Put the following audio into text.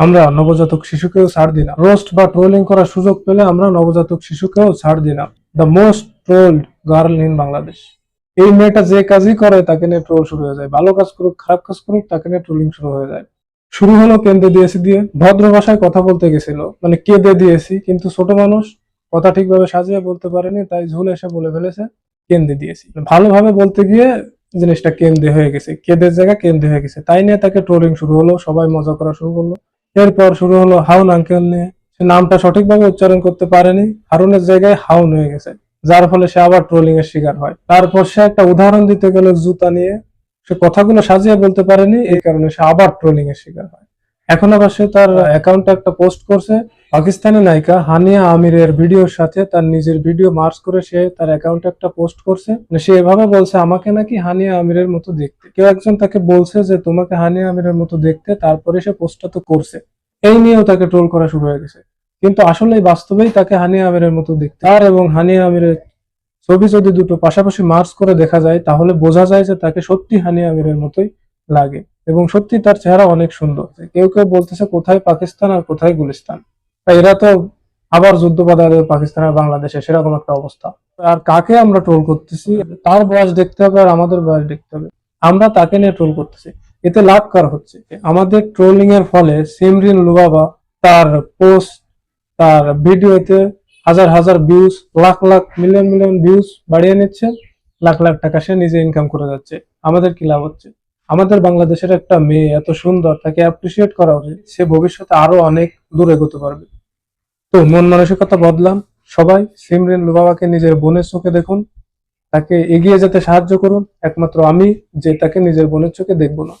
আমরা নবজাতক শিশুকেও ছাড় না রোস্ট বা ট্রোলিং করার সুযোগ পেলে আমরা নবজাতক শিশুকেও ছাড় না the most trolled girl in Bangladesh এই মেয়েটা যে কাজই করে, তাকে নিয়ে ট্রোল শুরু হয়ে যায়। ভালো কাজ করুক, খারাপ কাজ করুক, তাকে নিয়ে ট্রোলিং শুরু হয়ে যায়। শুরু হলো কেঁদে দিয়েছি দিয়ে। ভদ্র ভাষায় কথা বলতে গেছিল। মানে কেঁদে দিয়েছি কিন্তু ছোট মানুষ কথা ঠিকভাবে সাজিয়ে বলতে পারেনি, তাই ঝুল এসে বলে ফেলেছে কেন্দ্রে দিয়েছি ভালোভাবে বলতে গিয়ে জিনিসটা কেন্দ্রে হয়ে গেছে। কেঁদের জায়গা কেন্দ্রে হয়ে গেছে। তাই নিয়ে তাকে ট্রোলিং শুরু হলো। সবাই মজা করা শুরু করল। এরপর শুরু হলো হাউন আঙ্কেল নিয়ে। সে নামটা সঠিকভাবে উচ্চারণ করতে পারেনি। হারুনের জায়গায় হাউন হয়ে গেছে, যার ফলে সে আবার ট্রোলিং এর শিকার হয়। তারপর সে একটা উদাহরণ দিতে গেল জুতা নিয়ে। সে কথাগুলো সাজিয়ে বলতে পারেনি, এই কারণে সে আবার ট্রোলিং এর শিকার হয়। এখন আবার সে তার অ্যাকাউন্টে একটা পোস্ট করছে। পাকিস্তানি নায়িকা হানিয়া আমিরের ভিডিওর সাথে তার নিজের ভিডিও মার্চ করে সে তার অ্যাকাউন্টে একটা পোস্ট করছে। মানে সে এভাবে বলছে, আমাকে নাকি হানিয়া আমিরের মতো দেখতে। কেউ একজন তাকে বলছে যে, তোমাকে হানিয়া আমিরের মতো দেখতে। তারপরে সে পোস্টটা তো করছে। এই নিয়েও তাকে ট্রোল করা শুরু হয়ে গেছে। কিন্তু আসলে বাস্তবেই তাকে হানিয়া আমিরের মতো দেখতে। আর এবং হানিয়া আমিরের ছবি যদি দুটো পাশাপাশি মার্চ করে দেখা যায়, তাহলে বোঝা যায় যে তাকে সত্যি হানিয়া আমিরের মতোই লাগে। এবং সত্যি তার চেহারা অনেক সুন্দর। কেউ কেউ বলতেছে, কোথায় পাকিস্তান আর কোথায় গুলিস্তান? এরা তো আবার যুদ্ধ বাধারে পাকিস্তান আর বাংলাদেশে, সেরকম একটা অবস্থা। আর কাকে আমরা ট্রোল করতেছি? তার বয়স দেখতে হবে আর আমাদের বয়স দেখতে হবে। আমরা তাকে নিয়ে ট্রোল করতেছি। এতে লাভ কার হচ্ছে? আমাদের ট্রোলিং এর ফলে সিমরিন লুবাবা তার পোস্ট তার ভিডিওতে হাজার হাজার views lakh lakh million million views বাড়িয়ে নিচ্ছে। লাখ লাখ টাকা সে নিজে ইনকাম করে যাচ্ছে। আমাদের কি লাভ হচ্ছে? আমাদের বাংলাদেশের একটা মেয়ে এত সুন্দর, তাকে অ্যাপ্রিসিয়েট করা উচিত। সে ভবিষ্যতে আরও অনেক দূরে এগোতে পারবে। তো মন মানসিকতা বদলাম সবাই, সিমরিন লুবাবাকে নিজের বোনের চোখে দেখুন। তাকে এগিয়ে যেতে সাহায্য করুন। একমাত্র আমি যে তাকে নিজের বোনের চোখে দেখব না।